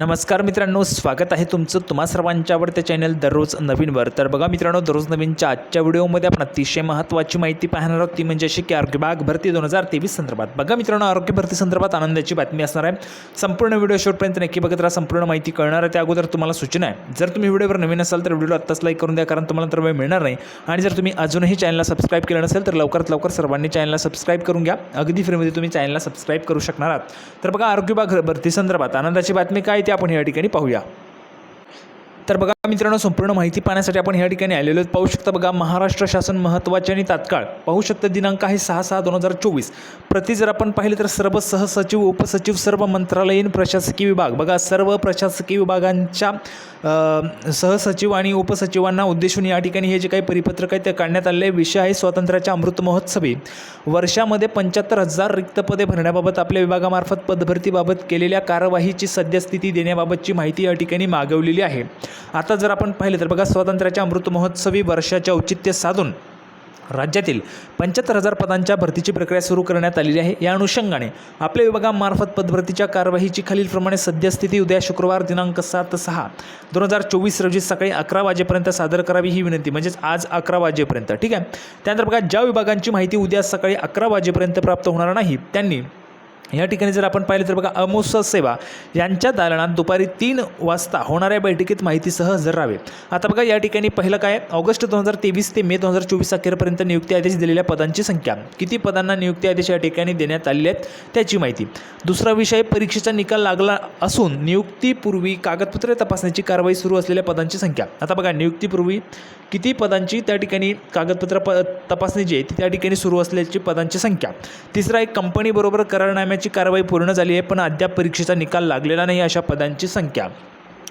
नमस्कार मित्रांनो स्वागत आहे तुमचं तुम्हा सर्वांच्या आवडत्या चॅनल दररोज नवीनवर. तर बघा मित्रांनो दररोज नवीनच्या आजच्या व्हिडिओमध्ये आपण अतिशय महत्त्वाची माहिती पाहणार आहोत. ती म्हणजे अशी की आरोग्य बाग भरती दोन हजार तेवीस संदर्भात. बघा मित्रांनो आरोग्य भरती संदर्भात आनंदाची बातमी असणार आहे. संपूर्ण व्हिडिओ शेवटपर्यंत नक्की बघत राहा. संपूर्ण माहिती कळणार आहे. त्या अगोदर तुम्हाला सूचना आहे. जर तुम्ही व्हिडिओवर नवीन असाल तर व्हिडिओला आत्ताच लाईक करून द्या कारण तुम्हाला तर वेळ मिळणार नाही. आणि जर तुम्ही अजूनही चॅनलला सबस्क्राईब केलं नसेल तर लवकरात लवकर सर्वांनी चॅनलला सबस्क्राईब करून घ्या. अगदी फ्रीमध्ये तुम्ही चॅनलला सबस्क्राईब करू शकणार आहात. तर बघा आरोग्य विभाग भरती संदर्भात आनंदाची बातमी काय? माहिती आपण या ठिकाणी पाहूया. तर बघा मित्रांनो संपूर्ण माहिती पाहण्यासाठी आपण या ठिकाणी आलेलो आहोत. पाहू शकता बघा महाराष्ट्र शासन महत्त्वाचे आणि तात्काळ. पाहू शकता दिनांक आहे सहा सहा दोन हजार चोवीस. प्रति जर आपण पाहिले तर सर्व सहसचिव उपसचिव सर्व मंत्रालयीन प्रशासकीय विभाग. बघा सर्व प्रशासकीय विभागांच्या सहसचिव आणि उपसचिवांना उद्देशून या ठिकाणी हे जे काही परिपत्रक आहे ते काढण्यात आलेले विषय आहे स्वातंत्र्याच्या अमृत महोत्सवी. वर्षामध्ये पंच्याहत्तर हजार रिक्त पदे भरण्याबाबत आपल्या विभागामार्फत पदभरतीबाबत केलेल्या कार्यवाहीची सद्यस्थिती देण्याबाबतची माहिती या ठिकाणी मागवलेली आहे. आता जर आपण पाहिलं तर बघा स्वातंत्र्याच्या अमृत महोत्सवी वर्षाचे औचित्य साधून राज्यातील पंच्याहत्तर हजार पदांच्या भरतीची प्रक्रिया सुरू करण्यात आलेली आहे. या अनुषंगाने आपल्या विभागामार्फत पदभरतीच्या कारवाईची खालीलप्रमाणे सद्यस्थिती उद्या शुक्रवार दिनांक सात सहा दोन हजार चोवीस रोजी सकाळी अकरा वाजेपर्यंत सादर करावी ही विनंती म्हणजेच आज अकरा वाजेपर्यंत. ठीक आहे? त्यानंतर बघा ज्या विभागांची माहिती उद्या सकाळी अकरा वाजेपर्यंत प्राप्त होणार नाही त्यांनी या ठिकाणी जर आपण पाहिलं तर बघा अमोस सेवा यांच्या दालनात दुपारी तीन वाजता होणाऱ्या बैठकीत माहितीसह हजर राहावे आता बघा या ठिकाणी पहिलं काय? ऑगस्ट दोन हजार तेवीस ते मे दोन हजार चोवीस अखेरपर्यंत नियुक्ती आदेश दिलेल्या पदांची संख्या. किती पदांना नियुक्ती आदेश या ठिकाणी देण्यात आलेले आहेत त्याची माहिती. दुसरा विषय परीक्षेचा निकाल लागला असून नियुक्तीपूर्वी कागदपत्रे तपासण्याची कारवाई सुरू असलेल्या पदांची संख्या. आता बघा नियुक्तीपूर्वी किती पदांची त्या ठिकाणी कागदपत्र प तपासणी जी आहे ती त्या ठिकाणी सुरू असल्याची पदांची संख्या. तिसरा एक कंपनीबरोबर करण्याची कारवाई पूर्ण झाली आहे पण अद्याप परीक्षेचा निकाल लागलेला नाही अशा पदांची संख्या.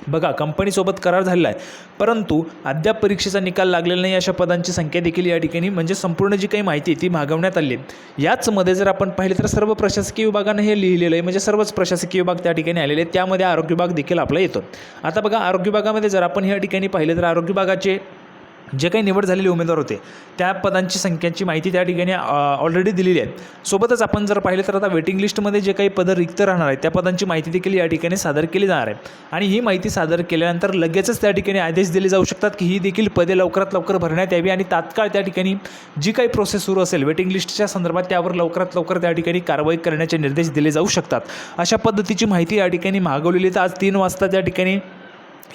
बघा कंपनीसोबत करार झालेला आहे परंतु अद्याप परीक्षेचा निकाल लागलेला नाही अशा पदांची संख्या देखील या ठिकाणी म्हणजे संपूर्ण जी काही माहिती आहे ती मागवण्यात आली आहे. याचमध्ये जर आपण पाहिलं तर सर्व प्रशासकीय विभागानं हे लिहिलेलं आहे म्हणजे सर्वच प्रशासकीय विभाग त्या ठिकाणी आलेले आहेत त्यामध्ये आरोग्य विभाग देखील आपला येतो. आता बघा आरोग्य विभागामध्ये जर आपण ह्या ठिकाणी पाहिलं तर आरोग्य विभागाचे जे काही निवड झालेले उमेदवार होते त्या पदांची संख्यांची माहिती त्या ठिकाणी ऑलरेडी दिलेली आहे सोबतच आपण जर पाहिलं तर आता वेटिंग लिस्टमध्ये जे काही पदं रिक्त राहणार आहेत त्या पदांची माहिती देखील या ठिकाणी सादर केली जाणार आहे. आणि ही माहिती सादर केल्यानंतर लगेचच त्या ठिकाणी आदेश दिले जाऊ शकतात की ही देखील पदे लवकरात लवकर भरण्यात यावी आणि तात्काळ त्या ठिकाणी जी काही प्रोसेस सुरू असेल वेटिंग लिस्टच्या संदर्भात त्यावर लवकरात लवकर त्या ठिकाणी कारवाई करण्याचे निर्देश दिले जाऊ शकतात. अशा पद्धतीची माहिती या ठिकाणी मागवलेली तर आज तीन वाजता त्या ठिकाणी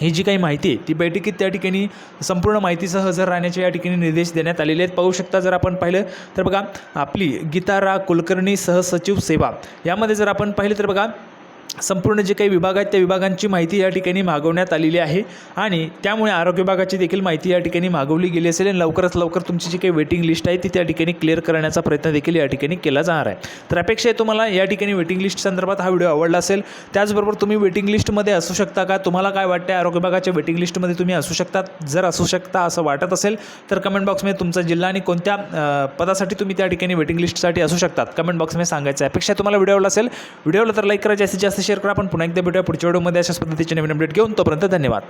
ही जी काही माहिती आहे ती बैठकीत त्या ठिकाणी संपूर्ण माहितीसह हजर राहण्याचे या ठिकाणी निर्देश देण्यात आलेले आहेत. पाहू शकता जर आपण पाहिलं तर बघा आपली गीतारा कुलकर्णी सहसचिव सेवा यामध्ये जर आपण पाहिलं तर बघा संपूर्ण जे काही विभाग आहेत त्या विभागांची माहिती या ठिकाणी मागवण्यात आलेली आहे. आणि त्यामुळे आरोग्य विभागाची देखील माहिती या ठिकाणी मागवली गेली असेल आणि लवकरात लवकर तुमची जी काही वेटिंग लिस्ट आहे ती त्या ठिकाणी क्लिअर करण्याचा प्रयत्न देखील या ठिकाणी केला जाणार आहे. तर अपेक्षा आहे तुम्हाला या ठिकाणी वेटिंग लिस्ट संदर्भात हा व्हिडिओ आवडला असेल. त्याचबरोबर तुम्ही वेटिंग लिस्टमध्ये असू शकता का? तुम्हाला काय वाटतं आरोग्य विभागाच्या वेटिंग लिस्टमध्ये तुम्ही असू शकतात जर असू शकता असं वाटत असेल तर कमेंट बॉक्समध्ये तुमचा जिल्हा आणि कोणत्या पदासाठी तुम्ही त्या ठिकाणी वेटिंग लिस्टसाठी असू शकतात? कमेंट बॉक्समध्ये सांगायचं आहे. अपेक्षा तुम्हाला व्हिडिओ आवडला असेल व्हिडिओला तर लाईक करा. जास्तीत जास्त शेअर करा आपण पुन्हा एकदा भेटूया पुढच्या व्हिडिओमध्ये अशाच पद्धतीचे नवीन अपडेट घेऊन तोपर्यंत धन्यवाद.